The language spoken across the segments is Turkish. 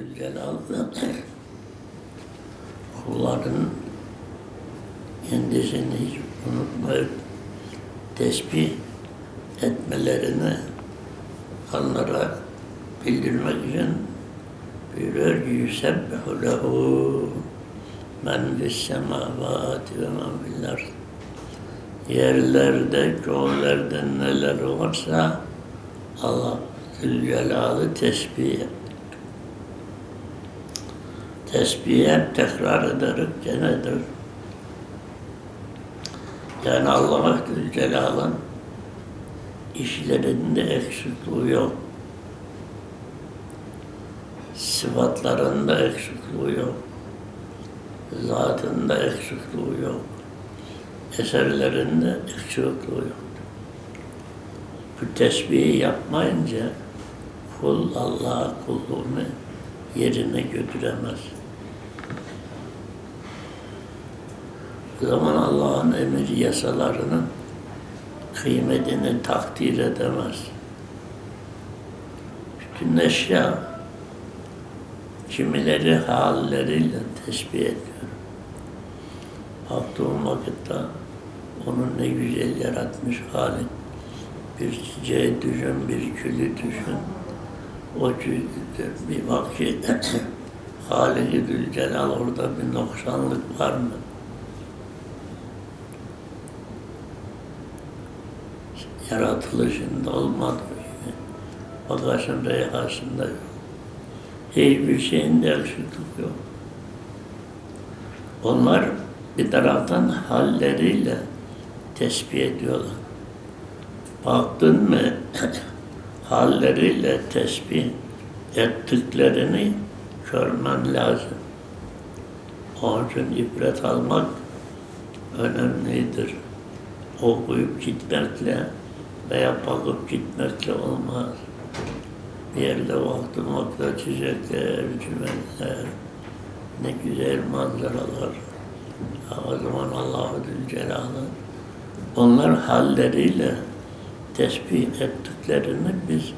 Zülcelal kulların kendisini hiç unutmayıp tesbih etmelerini onlara bildirmek için buyuruyor ki yusebbihu lehu men fis semavati ve men fil yerlerde, göğlerde neler varsa Allah Zülcelal'ı tesbih et. Tesbih hep tekrar ederek genedir. Yani Allah Zülcelal'ın işlerinde eksikliği yok. Sıfatlarında eksikliği yok. Zatında eksikliği yok. Eserlerinde eksikliği yok. Bu tesbihi yapmayınca kul Allah'a kulluğunu yerine götüremez. Zaman Allah'ın emir yasalarının kıymetini takdir edemez. Bütün eşya kimileri halleriyle tesbih ediyor. Baktığım vakitte onun ne güzel yaratmış hali. Bir çiçeği düşün, bir külü düşün. O bir bak ki Halik-i orada bir noksanlık var mı? Yaratılışında olmadığı gibi bagajın reyhasında yok. Hiçbir şeyinde eksiklik yok. Onlar bir taraftan halleriyle tesbih ediyorlar. Baktın mı halleriyle tesbih ettiklerini görmen lazım. Onun için ibret almak önemlidir. Okuyup gitmekle veya bakıp gitmekle olmaz. Bir yerde baktım orada çiçekler, cümenler, ne güzel manzaralar. O zaman Allah-u Zülcelal'ın onlar halleriyle tesbih ettiklerini biz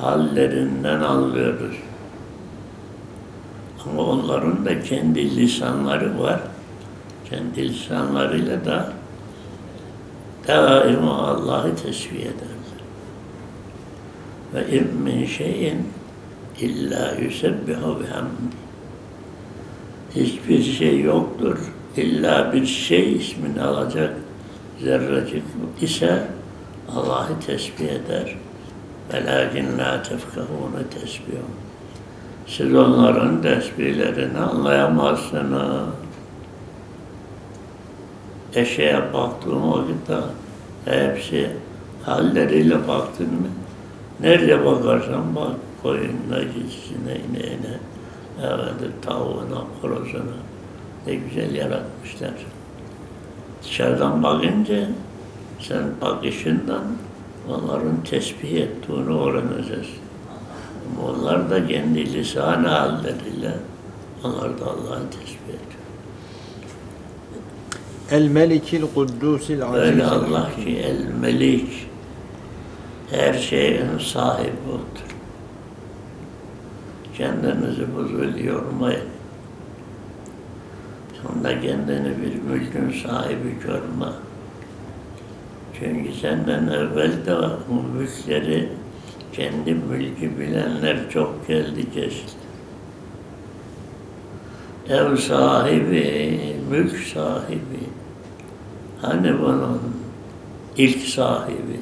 hallerinden anlıyoruz. Ama onların da kendi lisanları var. Kendi lisanlarıyla da daima Allah'ı tesbih ederler. Ve in min şeyin illa yusebbihu bihamdi. Hiçbir şey yoktur. İlla bir şey ismini alacak zerrecik ise Allah'ı tesbih eder. Velakin la tefkahune tesbihun. Siz onların tesbihlerini anlayamazsınız eşeğe baktığım vakitte hepsi halleriyle baktın mı? Nerede bakarsan bak koyununa, cinsine, ineğine, efendim, tavuğuna, horozuna ne güzel yaratmışlar. Dışarıdan bakınca sen bakışından onların tesbih ettiğini öğreneceksin. Onlar da kendi lisan halleriyle onlar da Allah'ı tesbih. El Melikil Kuddusil Öyle Aziz. Allah ki el melik her şeyin sahibi odur. Kendinizi buzul yormayın. Sonra kendini bir mülkün sahibi görme. Çünkü senden evvel de bu mülkleri kendi mülkü bilenler çok geldi geçti. Ev sahibi, mülk sahibi, Hani bunun ilk sahibi?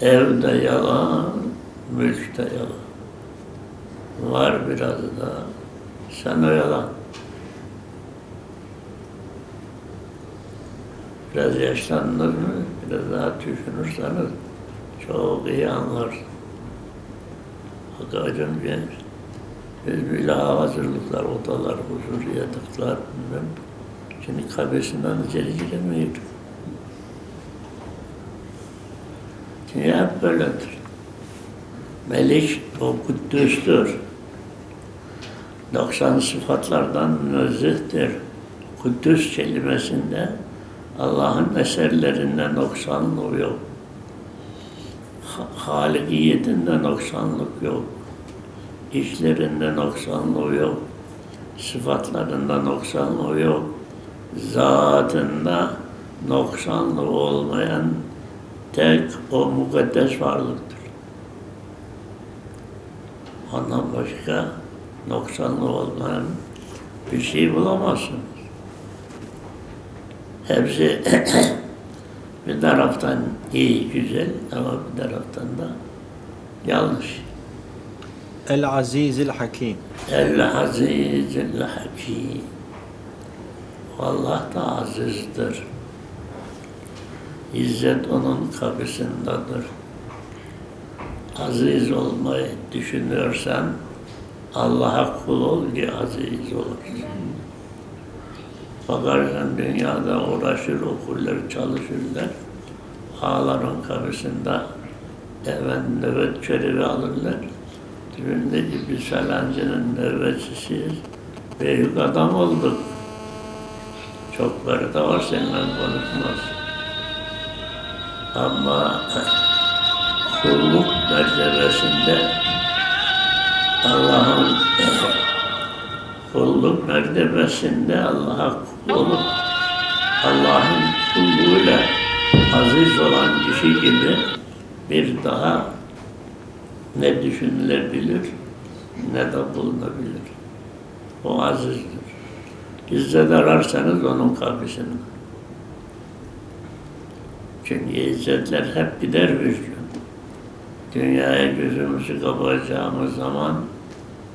Evde yalan, mülkte yalan. Var biraz da sen o yalan. Biraz yaşlandınız mı, biraz daha düşünürseniz çok iyi anlarsın. Hakikaten genç. Biz bile hazırlıklar, odalar, huzur, yatıklar, bilmem. Şimdi kabirsinden içeri giremiyorduk. Şimdi hep böyledir. Melik o kuddüstür. 90 sıfatlardan münezzehtir. Kuddüs kelimesinde Allah'ın eserlerinden noksanlık yok. Ha- Halikiyetinde noksanlık yok. işlerinde noksanlığı yok, sıfatlarında noksanlığı yok, zatında noksanlığı olmayan tek o mukaddes varlıktır. Ondan başka noksanlığı olmayan bir şey bulamazsınız. Hepsi bir taraftan iyi, güzel ama bir taraftan da yanlış. El Azizil Hakim. El-Aziz el-Hakim. Allah da azizdir. İzzet onun kapısındadır. Aziz olmayı düşünüyorsan Allah'a kul ol ki aziz olursun. Bakarsan dünyada uğraşır, okurlar, çalışırlar. Ağların kapısında efendim nöbet görevi alırlar. Düğünde bir falancının nöbetçisiyiz. Büyük adam olduk. Çokları da var seninle konuşmaz. Ama kulluk mertebesinde Allah'ın kulluk mertebesinde Allah'a kul olup Allah'ın kulluğuyla aziz olan kişi gibi bir daha ne düşünülebilir ne de bulunabilir. O azizdir. İzzet ararsanız onun kapısında. Çünkü izzetler hep gider bir. Dünyaya gözümüzü kapayacağımız zaman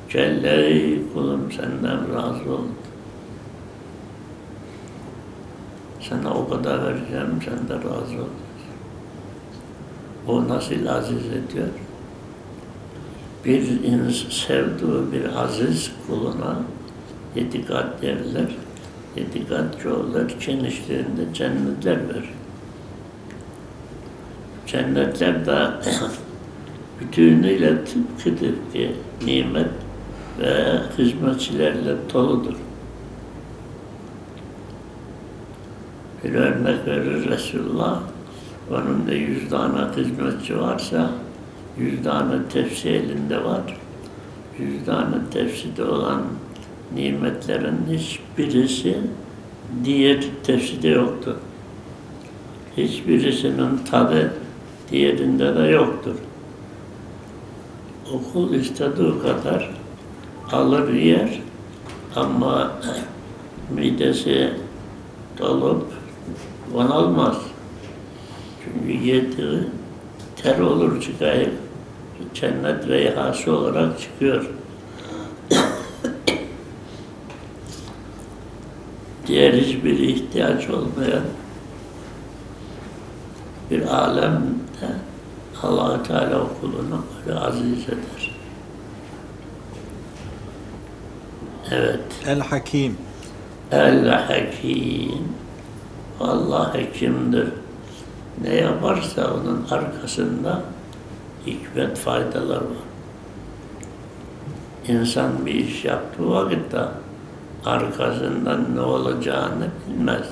Celle kulum senden razı oldum. Sana o kadar vereceğim, sen de razı ol. O nasıl aziz ediyor? Bir ins sevdiği bir aziz kuluna yedi kat yerler, yedi kat çoğular genişliğinde cennetler verir. Cennetler de bütünüyle tıpkı tıpkı nimet ve hizmetçilerle doludur. Bir örnek verir Resulullah, onun da yüz tane hizmetçi varsa, yüz tane tepsi elinde var. Yüz tane tepside olan nimetlerin hiçbirisi diğer tepside yoktur. Hiçbirisinin tadı diğerinde de yoktur. Okul istediği kadar alır yer ama midesi dolup bunalmaz. Çünkü yediği ter olur çıkayıp cennet reyhası olarak çıkıyor. Diğer hiçbir ihtiyaç olmayan bir alemde allah Teala o kulunu böyle aziz eder. Evet. El Hakim. El-Hakim. Allah hekimdir. Ne yaparsa onun arkasında hikmet faydalar var. İnsan bir iş yaptığı vakitte arkasından ne olacağını bilmez.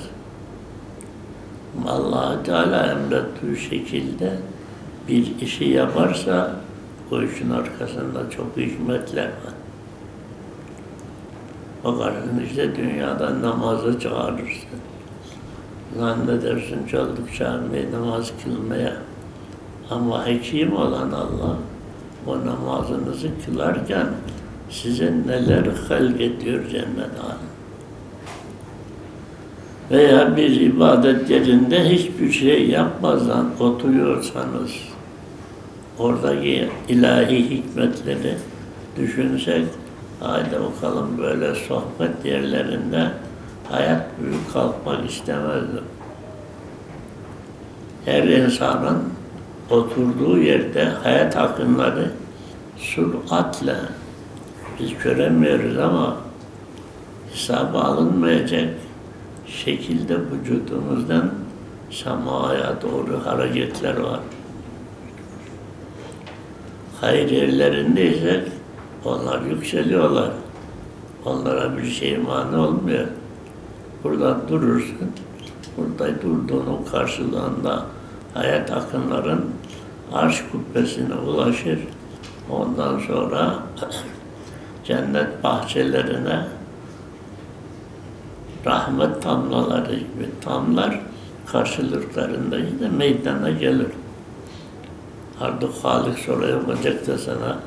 allah Teala emrettiği şekilde bir işi yaparsa o işin arkasında çok hikmetler var. Bakarsın işte dünyada namazı çağırırsın. Zannedersin çocuk çağırmayı namaz kılmaya. Ama hekim olan Allah o namazınızı kılarken size neler halk ediyor cennet alem. Veya bir ibadet yerinde hiçbir şey yapmadan oturuyorsanız oradaki ilahi hikmetleri düşünsek haydi bakalım böyle sohbet yerlerinde hayat büyük kalkmak istemezdim. Her insanın oturduğu yerde hayat akınları süratle biz göremiyoruz ama hesaba alınmayacak şekilde vücudumuzdan semaya doğru hareketler var. Hayır yerlerindeyse onlar yükseliyorlar. Onlara bir şey mani olmuyor. Burada durursun. Burada durduğunun karşılığında hayat akınların arş kubbesine ulaşır. Ondan sonra cennet bahçelerine rahmet tamlaları gibi tamlar karşılıklarında yine meydana gelir. Artık Halik sonra yapacak da sana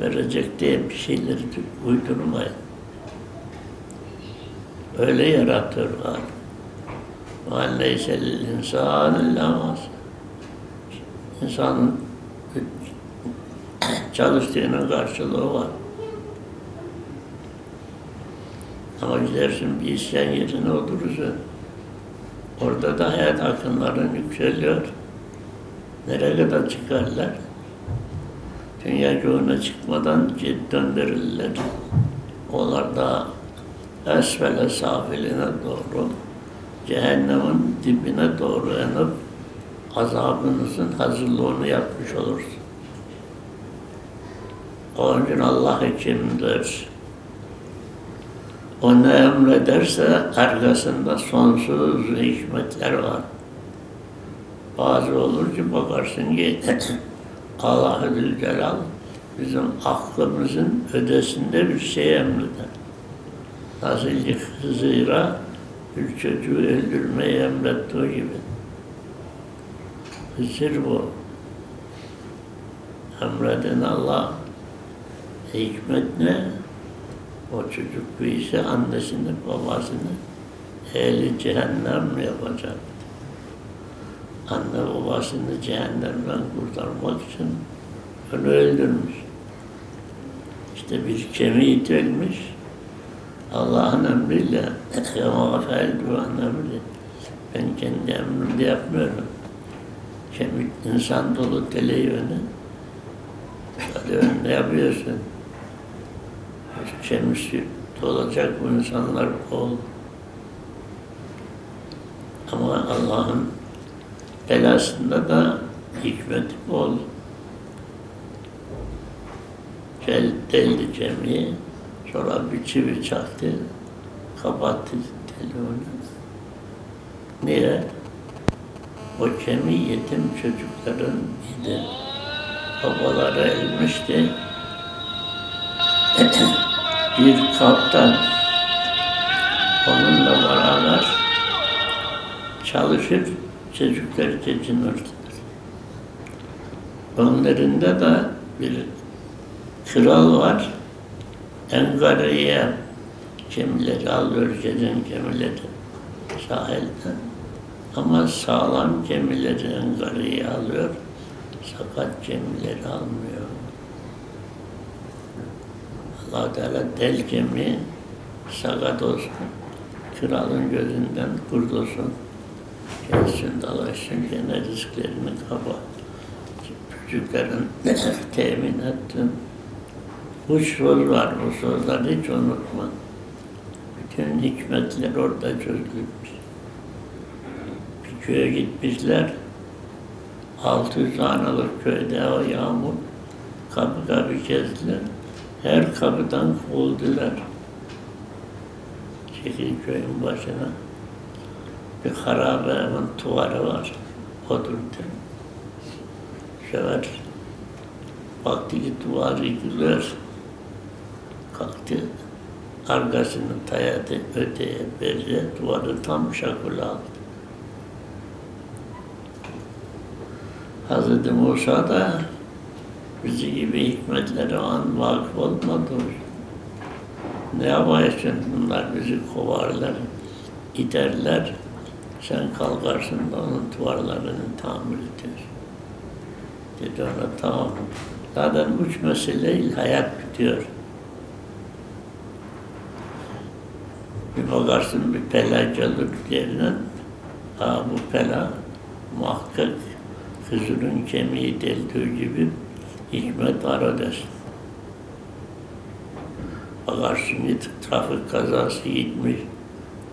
verecek diye bir şeyleri uydurmayın. Öyle yaratır lil insan illa ma İnsanın çalıştığının karşılığı var. Ama gidersin bir isyan yerine oturursun. Orada da hayat akımların yükseliyor. Nereye kadar çıkarlar? Dünya göğüne çıkmadan döndürürler. Onlar da esfele safiline doğru, cehennemin dibine doğru inip azabınızın hazırlığını yapmış olursun. Onun için Allah hekimdir. O ne emrederse arkasında sonsuz hikmetler var. Bazı olur ki bakarsın ki Allah-u Zülcelal bizim aklımızın ötesinde bir şey emreder. Nasıl ki Hızır'a bir çocuğu öldürmeyi emrettiği gibi. Hızır bu. Emreden Allah. Hikmet ne? O çocuk bu işi annesini, babasını ehli cehennem mi yapacak? Anne babasını cehennemden kurtarmak için onu öldürmüş. İşte bir kemiği ölmüş. Allah'ın emriyle an emri. Ben kendi emrimde yapmıyorum. Kemik insan dolu televizyonu. Hadi ne yapıyorsun? Kemisi dolacak bu insanlar bol. Ama Allah'ın belasında da hikmeti bol. Gel deldi kemiği, sonra bir çivi çaktı, kapattı telefonu. Niye? O kemiği yetim çocukların idi. Babaları ölmüştü. bir kaptan onunla beraber çalışıp çocukları geçinirdiler. Onlarında da bir kral var. Engara'ya kemileri alıyor, gecen kemileri sahilden. Ama sağlam gemileri Engara'ya alıyor, sakat gemileri almıyor. Allah Teala del gemi sakat olsun, kralın gözünden kurtulsun. Gelsin dalaşsın, gene risklerini kapat. Çocukların temin ettim. Üç söz var, o sözleri hiç unutma. Bütün hikmetler orada çözülmüş. Bir köye gitmişler, 600 hanelik köyde o yağmur, kapı kapı gezdiler. Her kapıdan kovuldular. Çekil köyün başına. Bir harabe evin tuvarı var. Oturdu. Şöyle baktı ki duvar yıkılıyor. Kalktı. Arkasını dayadı öteye beriye duvarı tam şakula aldı. Hazreti Musa da bizi gibi hikmetlere an vakıf olmadı. Ne yaparsın bunlar bizi kovarlar, iterler. Sen kalkarsın da onun duvarlarını tamir ediyorsun. Dedi ona tamam. Zaten üç meseleyle hayat bitiyor. Bir bakarsın bir pela gelir yerine, ha bu pela muhakkak Hızır'ın kemiği deldiği gibi hikmet var dersin. Bakarsın trafik kazası gitmiş,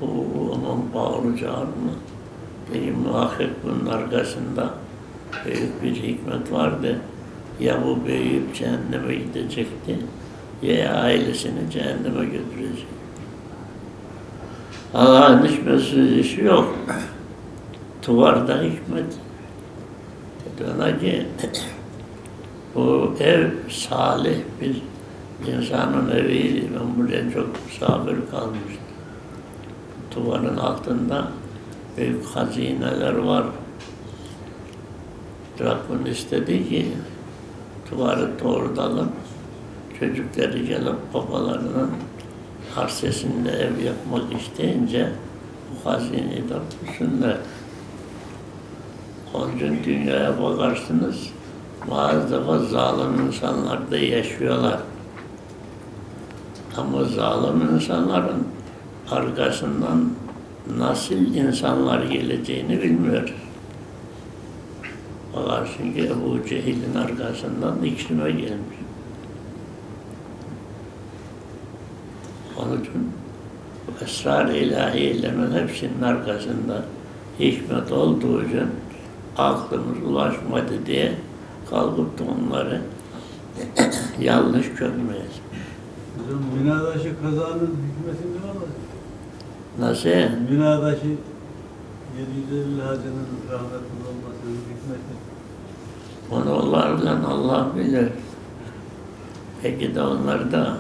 o aman bağıracağım mı? Dedim muhakkak bunun arkasında büyük bir hikmet vardı. Ya bu büyüyüp cehenneme gidecekti, ya ailesini cehenneme götürecek. Allah'ın hiçbir işi yok. Duvarda hikmet. Dedi Bu ev salih bir insanın eviydi. Ben buraya çok misafir kalmıştım. Duvarın altında büyük hazineler var. Rabbim istedi ki duvarı doğrudalım. Çocukları gelip babalarının arsesinde ev yapmak isteyince bu hazineyi de bulsunlar. Onun dünyaya bakarsınız, bazı defa zalim insanlar da yaşıyorlar. Ama zalim insanların arkasından nasıl insanlar geleceğini bilmiyoruz. Bakarsın ki Ebu Cehil'in arkasından İkrim'e gelmiş. Onun için bu esrar-ı ilahiyelerin hepsinin arkasında hikmet olduğu için aklımız ulaşmadı diye kalkıp da onları yanlış görmeyiz. Hocam binadaşı kazanın hükmeti ne olacak? Nasıl? Binadaşı 750 hacının rahmetli olmasının hükmeti. Onu onlarla Allah bilir. Peki de onlar da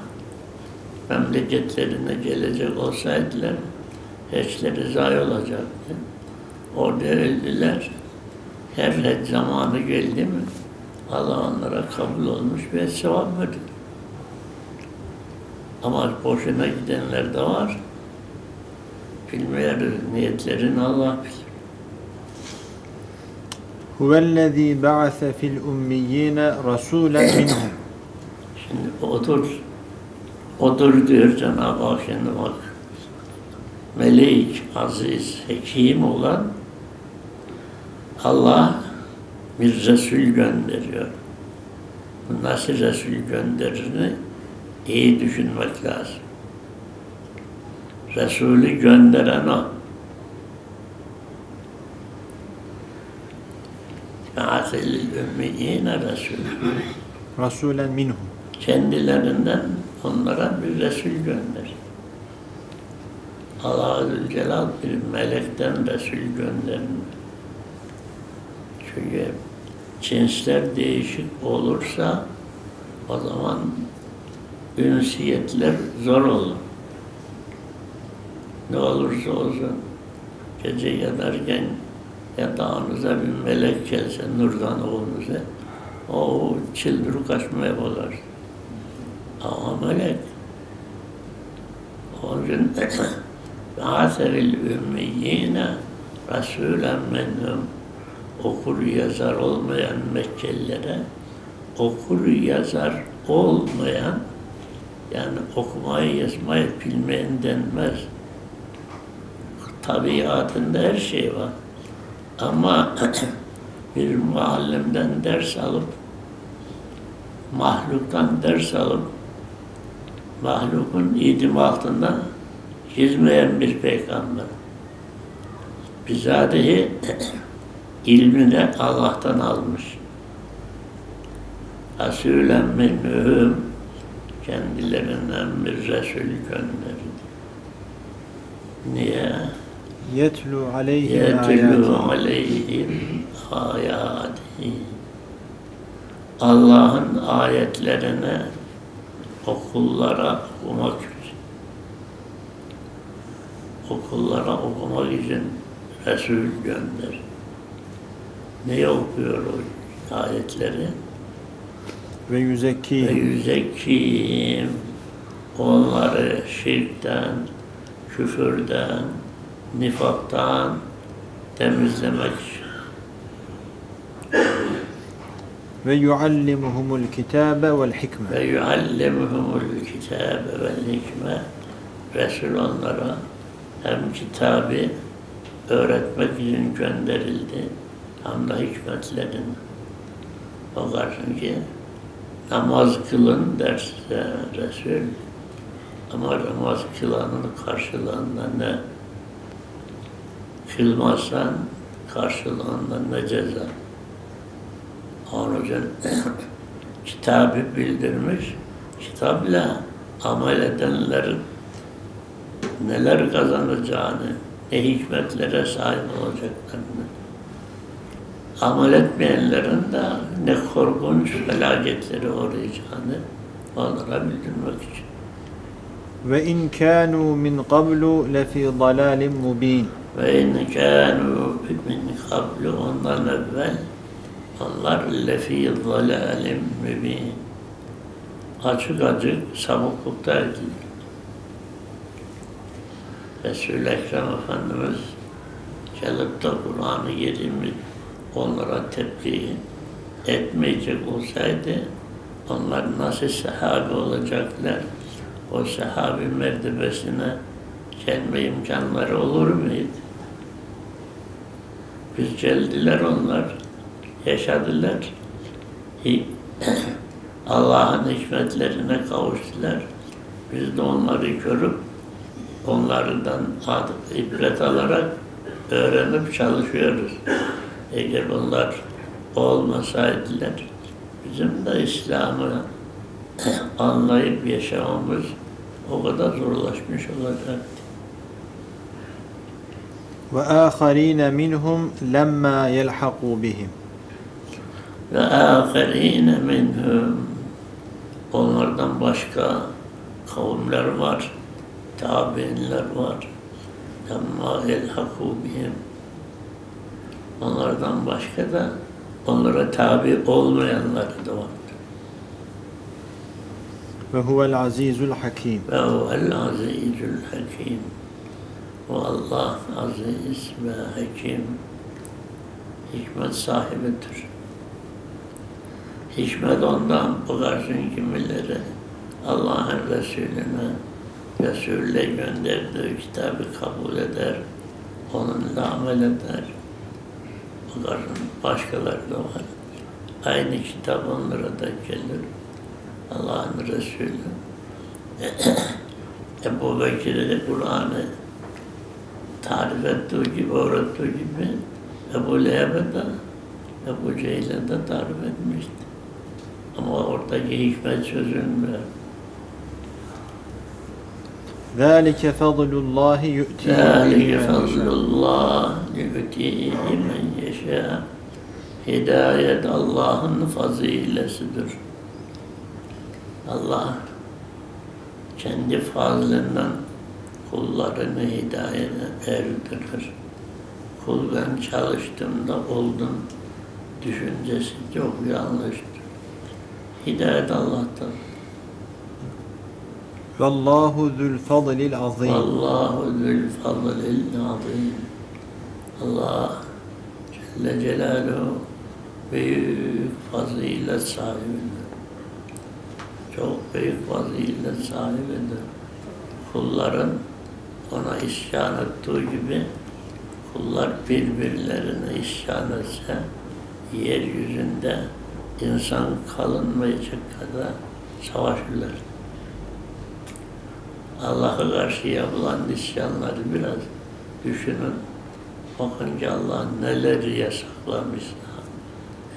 memleketlerine gelecek olsaydılar hiçleri zayi olacaktı. Orada öldüler. Her hac zamanı geldi mi Allah onlara kabul olmuş ve sevap verdi. Ama boşuna gidenler de var. Bilmeyen niyetlerini Allah bilir. Huvellezî ba'ase fil ummiyyine rasûlen minhum. Şimdi otur. Otur diyor Cenab-ı Hak şimdi bak. Melek, aziz, hekim olan Allah bir Resul gönderiyor. Bu nasıl Resul gönderini iyi düşünmek lazım. Resulü gönderen o. Kâtil ümmiyine Resul. Resulen minhum. Kendilerinden onlara bir Resul gönder. Allah-u Celal bir melekten Resul göndermiyor. Çünkü cinsler değişik olursa o zaman ünsiyetler zor olur. Ne olursa olsun gece yatarken yatağınıza bir melek gelse nurdan oğlunuza o çıldırıp kaçmaya bakar. Ama melek. Onun için Ba'asevil ümmiyyine Resulen menhum okur yazar olmayan Mekkelilere okur yazar olmayan yani okumayı yazmayı bilmeyen denmez. Tabiatında her şey var. Ama bir muallimden ders alıp mahluktan ders alıp mahlukun idim altında yüzmeyen bir peygamber. Bizatihi ilmi Allah'tan almış. Resulen minhum kendilerinden bir Resul gönderdi. Niye? Yetlu aleyhim Yetlu aleyhim ayati. Allah'ın ayetlerini okullara okumak için okullara okumak için Resul gönderdi. Ne okuyor o ayetleri? ve Ve yüzekkihim yüzekkim onları şirkten, küfürden, nifaktan temizlemek ve yuallimuhumul kitabe vel hikme. Ve yuallimuhumul kitabe vel hikme. Resul onlara hem kitabı öğretmek için gönderildi hem de hikmetlerini. Bakarsın ki namaz kılın derse Resul ama namaz kılanın karşılığında ne kılmazsan karşılığında ne ceza. Onun için kitabı bildirmiş, kitapla amel edenlerin neler kazanacağını, ne hikmetlere sahip olacaklarını, amel etmeyenlerin de ne korkunç felaketleri uğrayacağını onlara bildirmek için. Ve in kanu min qablu lefi dalalin mubin. Ve in kânû min kablu ondan evvel onlar lefî zalâlim mübîn. Açık açık sapıklıktaydılar. Resul-i Ekrem Efendimiz gelip de Kur'an-ı Kerim'i onlara tepki etmeyecek olsaydı onlar nasıl sahabe olacaklar? O sahabi mertebesine gelme imkanları olur muydu? Biz geldiler onlar, yaşadılar. Allah'ın hikmetlerine kavuştular. Biz de onları görüp onlardan ibret alarak öğrenip çalışıyoruz. Eğer onlar olmasaydılar bizim de İslam'ı anlayıp yaşamamız o kadar zorlaşmış olacaktı. Ve aharine minhum lemma yelhaku bihim. ve âferîne minhum onlardan başka kavimler var, tabiinler var. Lemma elhakû bihim onlardan başka da onlara tabi olmayanlar da var. Ve huvel azizul hakim. Ve huvel azizül hakim. O Allah aziz ve hakim. Hikmet sahibidir. Hikmet ondan bakarsın kimileri Allah'ın Resulüne Resulü'yle gönderdiği kitabı kabul eder. Onunla amel eder. Bakarsın başkaları da var. Aynı kitap onlara da gelir. Allah'ın Resulü Ebu Bekir'e de Kur'an'ı tarif ettiği gibi, öğrettiği gibi Ebu Leheb'e de Ebu Cehil'e de tarif etmişti. Ama oradaki hikmet çözülmüyor. Zalike fadlullahi yu'tihi ذَٰلِكَ men yeşâ. فَضْلُ اللّٰهِ يُؤْتِيهِ مَنْ يَشَاءُ Hidayet Allah'ın fazilesidir. Allah kendi fazlından kullarını hidayete erdirir. Kul ben çalıştığımda oldum düşüncesi çok yanlıştır. Hidayet Allah'tan. Vallahu zul fadlil azim. Vallahu zül fadlil azim. Allah Celle Celaluhu büyük fazilet sahibidir. Çok büyük fazilet sahibidir. Kulların ona isyan ettiği gibi kullar birbirlerine isyan etse yeryüzünde insan kalınmayacak kadar savaşırlar. Allah'a karşı yapılan isyanları biraz düşünün. Bakınca Allah neler yasaklamış.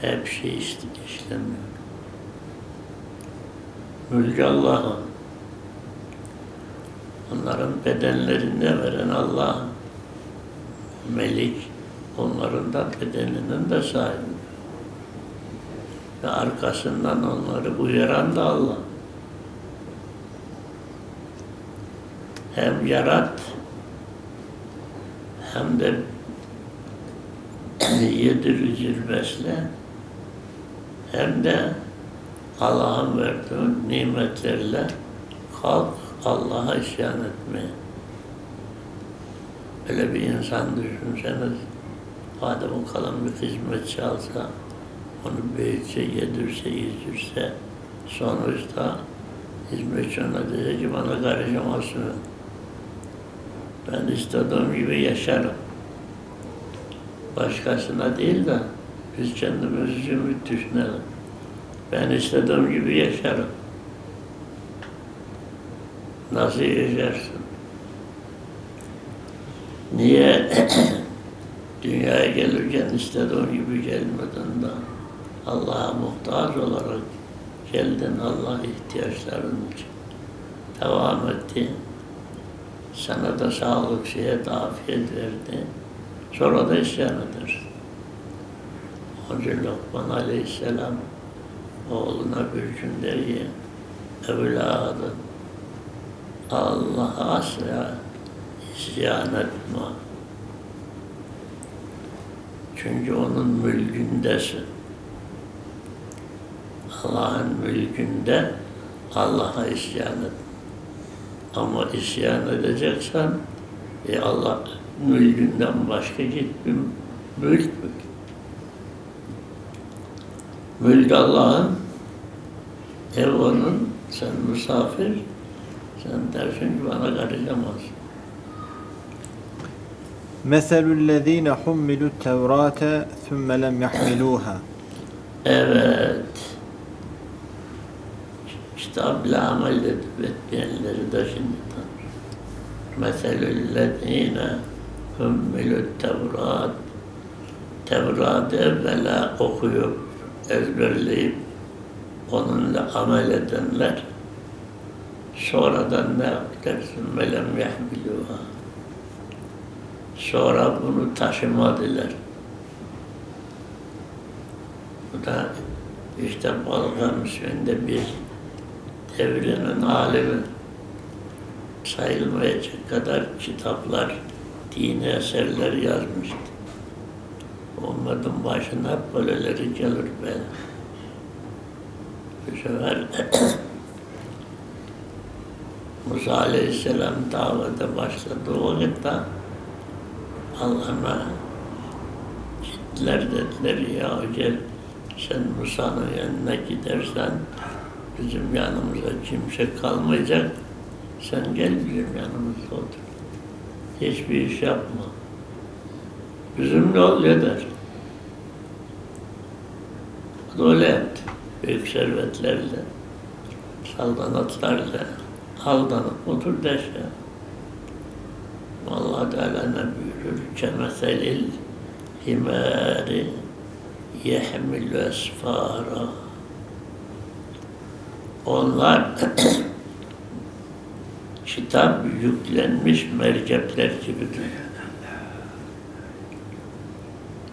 Hep şey işlemiyor. Mülk Allah'ın. Onların bedenlerine veren Allah. Melik. Onların da bedeninin de sahibi. Ve arkasından onları uyaran da Allah. Hem yarat hem de yedir üzül besle hem de Allah'ın verdiği nimetlerle kalk Allah'a isyan etmeye. Öyle bir insan düşünseniz Adem kalan bir hizmetçi alsa onu büyütse, yedirse, yüzdürse sonuçta hizmetçi ona diyecek ki bana karışamazsın. Ben istediğim gibi yaşarım. Başkasına değil de biz kendimiz için düşünelim. Ben istediğim gibi yaşarım. Nasıl yaşarsın? Niye dünyaya gelirken istediğin gibi gelmedin de Allah'a muhtaç olarak geldin Allah ihtiyaçların için. Devam etti. Sana da sağlık, sıhhat, afiyet verdi. Sonra da isyan edersin. Hoca Lokman Aleyhisselam oğluna bir gün der ki evladım Allah'a asla isyan etme. Çünkü onun mülkündesin. Allah'ın mülkünde Allah'a isyan et. Ama isyan edeceksen e Allah mülkünden başka gittim mülk mü? Mülk Allah'ın, ev onun, sen misafir, sen dersin ki bana karışamaz. Meselüllezine hummilu tevrate thumme lem yahmiluha. Evet. Evet. Kitapla amel edip etmeyenleri de şimdi tanır. Meselüllezine hümmülü tevrat. Tevrat'ı evvela okuyup, ezberleyip, onunla amel edenler sonradan ne yaptılar? Melem yahmiluha. Sonra bunu taşımadılar. Bu da işte Balkan Müslüman'da bir devrinin alemi sayılmayacak kadar kitaplar, dini eserler yazmıştı. Ummetin başına böyleleri gelir be. Bu sefer Musa Aleyhisselam davete başladı o vakitte Allah'ına gittiler dediler ya gel sen Musa'nın yanına gidersen bizim yanımıza kimse kalmayacak. Sen gel bizim yanımızda otur. Hiçbir iş yapma. Bizimle ol yeter. Öyle yaptı. Büyük servetlerle, saltanatlarla aldanıp otur deşe. Allah Teala ne buyurur? Kemeselil himari yehmilü esfara. Onlar kitap yüklenmiş mercepler gibidir.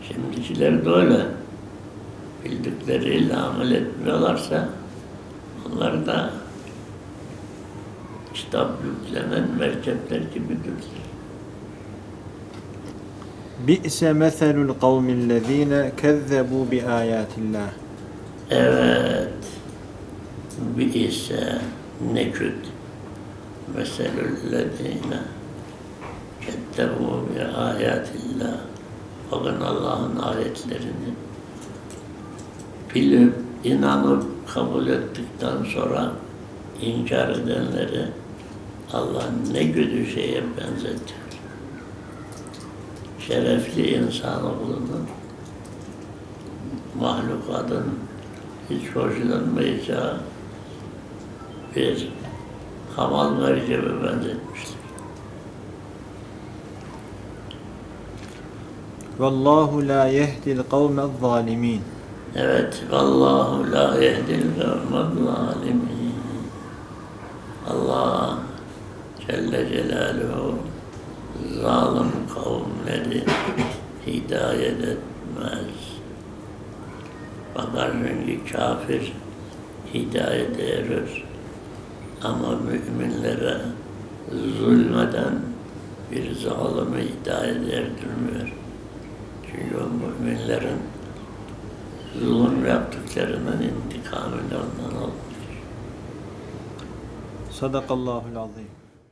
Şimdikiler de öyle. Bildikleriyle amel etmiyorlarsa onlar da kitap yüklenen mercepler gibidirler. Bi'se meselul kavmillezine kezzebu bi ayatillah. Evet. İse ne kötü. Meselüllezine kettebu bi ayatillah. Bakın Allah'ın ayetlerini bilip, inanıp, kabul ettikten sonra inkar edenleri Allah ne kötü şeye benzetiyor. Şerefli insanoğlunun mahlukatın hiç hoşlanmayacağı bir hamal vereceğime benzetmiştir. Vallahu la yehdil kavme'z zalimin. Evet, vallahu la yehdil kavme'z zalimin. Allah Celle Celaluhu zalim kavimleri hidayet etmez. Bakarsın ki kafir hidayete erir. Ama müminlere zulmeden bir zalimi iddia edilmiyor. Çünkü o müminlerin zulüm yaptıklarının intikamını ondan almış. Sadakallahul azim.